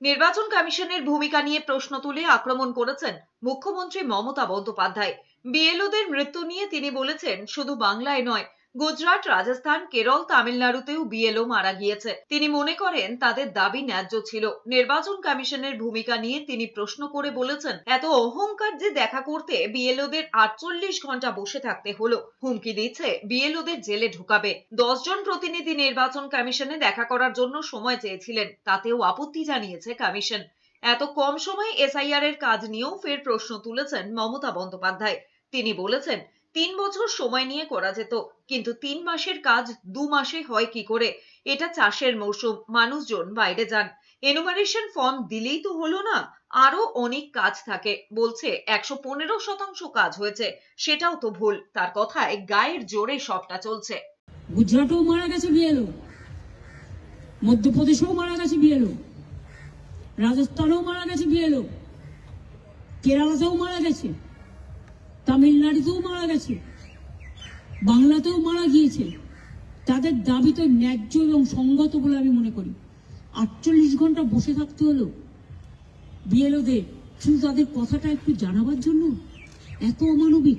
নির্বাচন কমিশনের ভূমিকা নিয়ে প্রশ্ন তুলে আক্রমণ করেছেন মুখ্যমন্ত্রী মমতা বন্দ্যোপাধ্যায়। বিএলওদের মৃত্যু নিয়ে তিনি বলেছেন, শুধু বাংলায় নয় গুজরাট, রাজস্থান, কেরল, তামিলনাড়ুতেও বিএলও মারা গিয়েছে। তিনি মনে করেন, তাদের দাবি ন্যায্য ছিল। নির্বাচন কমিশনের ভূমিকা নিয়ে তিনি প্রশ্ন করে বলেছেন, এত অহংকার যে দেখা করতে বিএলওদের আটচল্লিশ ঘণ্টা বসে থাকতে হলো। হুমকি দিচ্ছে বিএলওদের জেলে ঢুকাবে। দশ জন প্রতিনিধি নির্বাচন কমিশনে দেখা করার জন্য সময় চেয়েছিলেন। তাতেও আপত্তি জানিয়েছে কমিশন। এত কম সময়ে এসআইআর এর কাজ নিয়েও ফের প্রশ্ন তুলেছেন মমতা বন্দ্যোপাধ্যায়। তিনি বলেছেন তিন বছর সময় নিয়ে করা যেত, কিন্তু তিন মাসের কাজ দু মাসে হয় কি করে? এটা চাষের মৌসুম, মানুষজন বাইরে যান। এনুমারেশন ফর্ম দিলেই তো হলো না, আরও অনেক কাজ থাকে, বলছে একশো পনেরো শতাংশ কাজ হয়েছে, সেটাও তো ভুল, তার কথায় গায়ের জোরে সবটা চলছে। গুজরাটেও মারা গেছে বিএলও, মধ্যপ্রদেশেও মারা গেছে বিএলও, রাজস্থানেও মারা গেছে বিএলও, কেরালাতেও মারা গেছে। তামিলনাড়ুতেও মারা গেছে বাংলাতেও মারা গিয়েছে। তাদের দাবি তো ন্যায্য এবং সঙ্গত বলে আমি মনে করি। আটচল্লিশ ঘণ্টা বসে থাকতে হলো। বিএলওদের, শুধু তাদের কথাটা একটু জানাবার জন্য? এত অমানবিক।